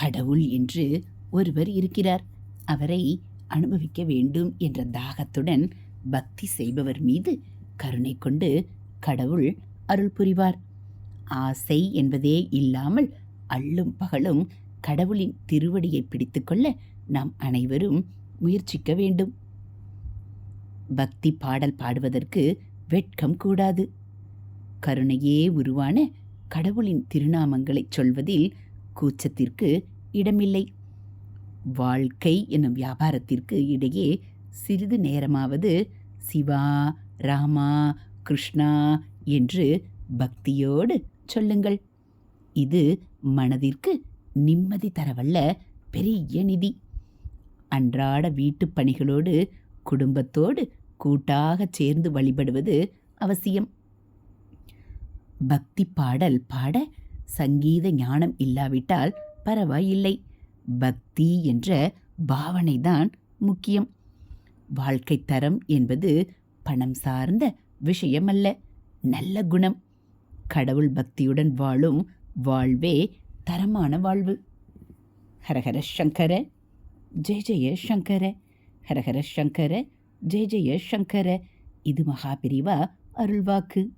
கடவுள் என்று ஒருவர் இருக்கிறார். அவரை அனுபவிக்க வேண்டும் என்ற தாகத்துடன் பக்தி செய்பவர் மீது கருணை கொண்டு கடவுள் அருள் புரிவார். ஆசை என்பதே இல்லாமல் அள்ளும் பகலும் கடவுளின் திருவடியை பிடித்துக்கொள்ள நாம் அனைவரும் முயற்சிக்க வேண்டும். பக்தி பாடல் பாடுவதற்கு வெட்கம் கூடாது. கருணையே உருவான கடவுளின் திருநாமங்களைச் சொல்வதில் கூச்சத்திற்கு இடமில்லை. வாழ்க்கை என்னும் வியாபாரத்திற்கு இடையே சிறிது நேரமாவது சிவா ராமா கிருஷ்ணா என்று பக்தியோடு சொல்லுங்கள். இது மனதிற்கு நிம்மதி தரவல்ல பெரிய நிதி. அன்றாட வீட்டுப் பணிகளோடு குடும்பத்தோடு கூட்டாக சேர்ந்து வழிபடுவது அவசியம். பக்தி பாடல் பாட சங்கீத ஞானம் இல்லாவிட்டால் பரவாயில்லை. பக்தி என்ற பாவனைதான் முக்கியம். வாழ்க்கை தரம் என்பது பணம் சார்ந்த விஷயமல்ல நல்ல குணம். கடவுள் பக்தியுடன் வாழும் வாழ்வே தரமான வாழ்வு. ஹரஹர சங்கர ஜெய ஜெய சங்கர ஹரஹர சங்கர ஜெய ஜெய சங்கர. இது மகாபிரிவா அருள்வாக்கு.